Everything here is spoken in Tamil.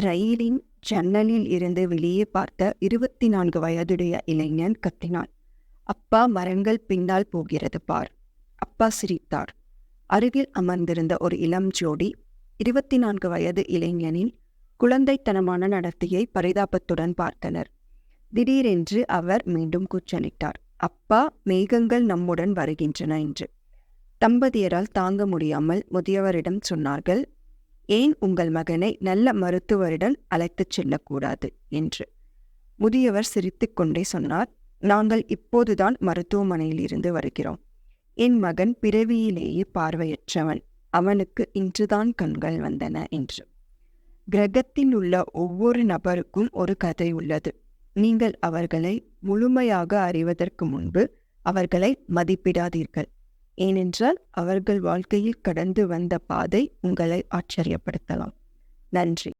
ரயிலின் ஜன்னலில் இருந்து வெளியே பார்த்த இருபத்தி நான்கு வயதுடைய இளைஞன் கத்தினான். அப்பா மரங்கள் பின்னால் போகிறது பார். அப்பா சிரித்தார். அருகில் அமர்ந்திருந்த ஒரு இளம் ஜோடி இருபத்தி நான்கு வயது இளைஞனின் குழந்தைத்தனமான நடத்தையை பரிதாபத்துடன் பார்த்தனர். திடீரென்று அவர் மீண்டும் கூச்சலிட்டார். அப்பா மேகங்கள் நம்முடன் வருகின்றன என்று. தம்பதியரால் தாங்க முடியாமல் முதியவரிடம் சொன்னார்கள் ஏன் உங்கள் மகனை நல்ல மருத்துவரிடம் அழைத்துச் செல்லக்கூடாது? என்று. முதியவர் சிரித்துக்கொண்டே சொன்னார் நாங்கள் இப்போதுதான் மருத்துவமனையில் இருந்து வருகிறோம். என் மகன் பிறவியிலேயே பார்வையற்றவன். அவனுக்கு இன்றுதான் கண்கள் வந்தன என்று. கிரகத்தில் உள்ள ஒவ்வொரு நபருக்கும் ஒரு கதை உள்ளது. நீங்கள் அவர்களை முழுமையாக அறிவதற்கு முன்பு அவர்களை மதிப்பிடாதீர்கள். ஏனென்றால் அவர்கள் வாழ்க்கையில் கடந்து வந்த பாதை உங்களை ஆச்சரியப்படுத்தலாம். நன்றி.